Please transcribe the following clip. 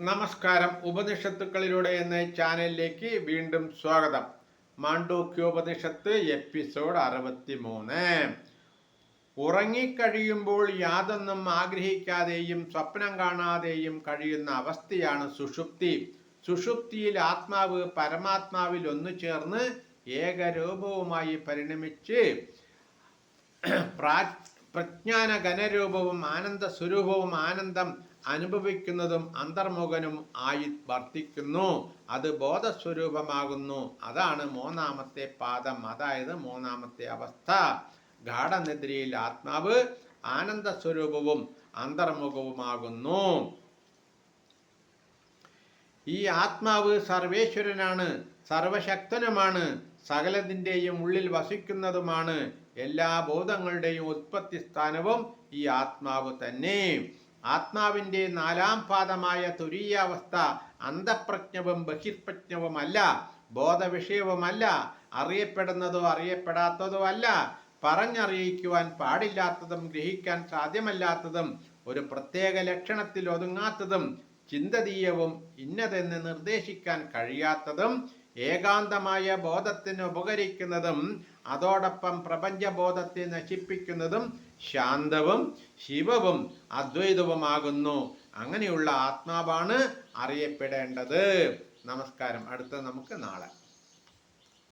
നമസ്കാരം. ഉപനിഷത്തുക്കളിലൂടെ എന്ന ചാനലിലേക്ക് വീണ്ടും സ്വാഗതം. മാണ്ഡൂക്യോപനിഷത്ത് എപ്പിസോഡ് അറുപത്തി മൂന്ന് ഉറങ്ങിക്കഴിയുമ്പോൾ യാതൊന്നും ആഗ്രഹിക്കാതെയും സ്വപ്നം കാണാതെയും കഴിയുന്ന അവസ്ഥയാണ് സുഷുപ്തി. സുഷുപ്തിയിൽ ആത്മാവ് പരമാത്മാവിൽ ഒന്നു ചേർന്ന് ഏകരൂപവുമായി പരിണമിച്ച് പ്രാ- പ്രജ്ഞാന ഘനരൂപവും ആനന്ദ സ്വരൂപവും ആനന്ദം അനുഭവിക്കുന്നതും അന്തർമുഖനും ആയി വർത്തിക്കുന്നു. അത് ബോധസ്വരൂപമാകുന്നു. അതാണ് മൂന്നാമത്തെ പാദം. അതായത് മൂന്നാമത്തെ അവസ്ഥ. ഗാഠനിദ്രയിൽ ആത്മാവ് ആനന്ദ സ്വരൂപവും അന്തർമുഖവുമാകുന്നു. ഈ ആത്മാവ് സർവേശ്വരനാണ് സർവശക്തനുമാണ് സകലതിന്റെയും ഉള്ളിൽ വസിക്കുന്നതുമാണ്. എല്ലാ ബോധങ്ങളുടെയും ഉത്പത്തി സ്ഥാനവും ഈ ആത്മാവ് തന്നെ. ആത്മാവിന്റെ നാലാം പാദമായ തുരീയാവസ്ഥ അന്തപ്രജ്ഞവും ബഹിർപ്രജ്ഞവുമല്ല ബോധവിഷയവുമല്ല അറിയപ്പെടുന്നതോ അറിയപ്പെടാത്തതോ അല്ല പറഞ്ഞറിയിക്കുവാൻ പാടില്ലാത്തതും ഗ്രഹിക്കാൻ സാധ്യമല്ലാത്തതും ഒരു പ്രത്യേക ലക്ഷണത്തിൽ ഒതുങ്ങാത്തതും ചിന്തതീയവും ഇന്നതെന്ന് നിർദ്ദേശിക്കാൻ കഴിയാത്തതും ഏകാന്തമായ ബോധത്തിന് ഉപകരിക്കുന്നതും അതോടൊപ്പം പ്രപഞ്ചബോധത്തെ നശിപ്പിക്കുന്നതും ശാന്തവും ശിവവും അദ്വൈതവുമാകുന്നു. അങ്ങനെയുള്ള ആത്മാവാണ് അറിയപ്പെടേണ്ടത്. നമസ്കാരം. അടുത്ത നമുക്ക് നാളെ